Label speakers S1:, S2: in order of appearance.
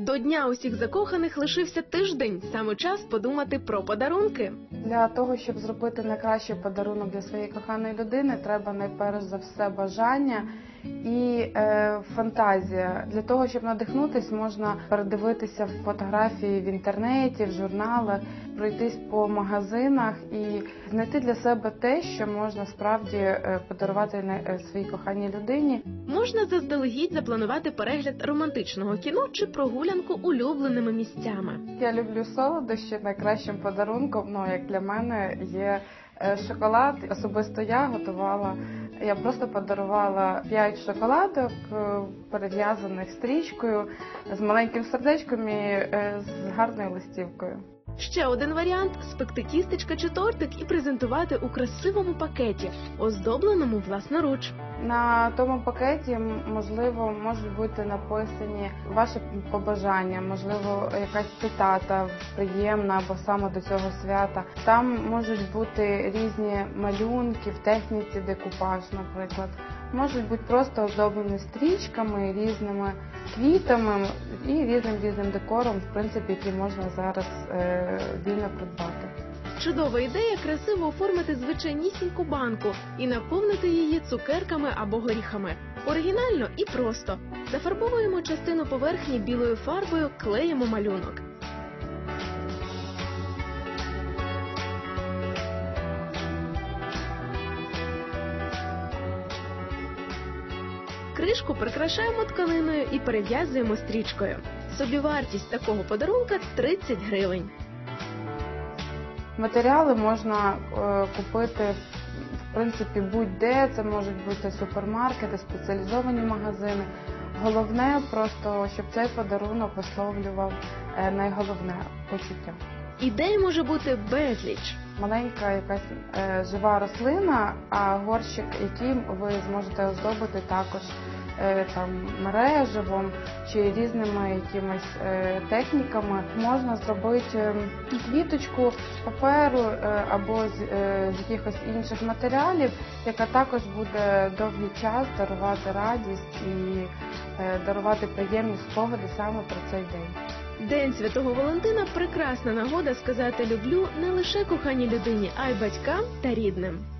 S1: До дня усіх закоханих лишився тиждень. Саме час подумати про подарунки.
S2: Для того, щоб зробити найкращий подарунок для своєї коханої людини, треба найперш за все бажання і е, фантазія. Для того, щоб надихнутись, можна передивитися фотографії в інтернеті, в журналах, пройтись по магазинах і знайти для себе те, що можна справді е, подарувати е, своїй коханій людині.
S1: Можна заздалегідь запланувати перегляд романтичного кіно чи прогулянку улюбленими місцями.
S2: Я люблю солодощі. Найкращим подарунком, ну як для мене, є шоколад. Особисто я готувала. Я просто подарувала 5 шоколадок, е, перев'язаних стрічкою з маленьким сердечком і е, з гарною листівкою.
S1: Ще один варіант спекти тістечка чи тортик і презентувати у красивому пакеті, оздобленому власноруч.
S2: На тому пакеті можливо можуть бути написані ваші побажання, можливо, якась цитата приємна або саме до цього свята. Там можуть бути різні малюнки в техніці декупаж, наприклад. Можуть бути просто оздоблені стрічками, різними квітами і різним різним декором, в принципі, який можна зараз е, вільно придбати.
S1: Чудова ідея красиво оформити звичайнісіньку банку і наповнити її цукерками або горіхами. Оригінально і просто. Зафарбовуємо частину поверхні білою фарбою, клеїмо малюнок. Кришку прикрашаємо тканиною і перев'язуємо стрічкою. Собівартість такого подарунка 30 гривень.
S2: Матеріали можна е, купити в принципі будь-де. Це можуть бути супермаркети, спеціалізовані магазини. Головне просто, щоб цей подарунок висловлював е, найголовне почуття.
S1: Ідей може бути безліч.
S2: Маленька якась е, жива рослина, а горщик, яким ви зможете оздобити також там мереживом чи різними якимись е, техніками. Можна зробити е, квіточку з паперу е, або з, е, з якихось інших матеріалів, яка також буде довгий час дарувати радість і е, дарувати приємні спогади саме про цей день.
S1: День Святого Валентина прекрасна нагода сказати люблю не лише коханій людині, а й батькам та рідним.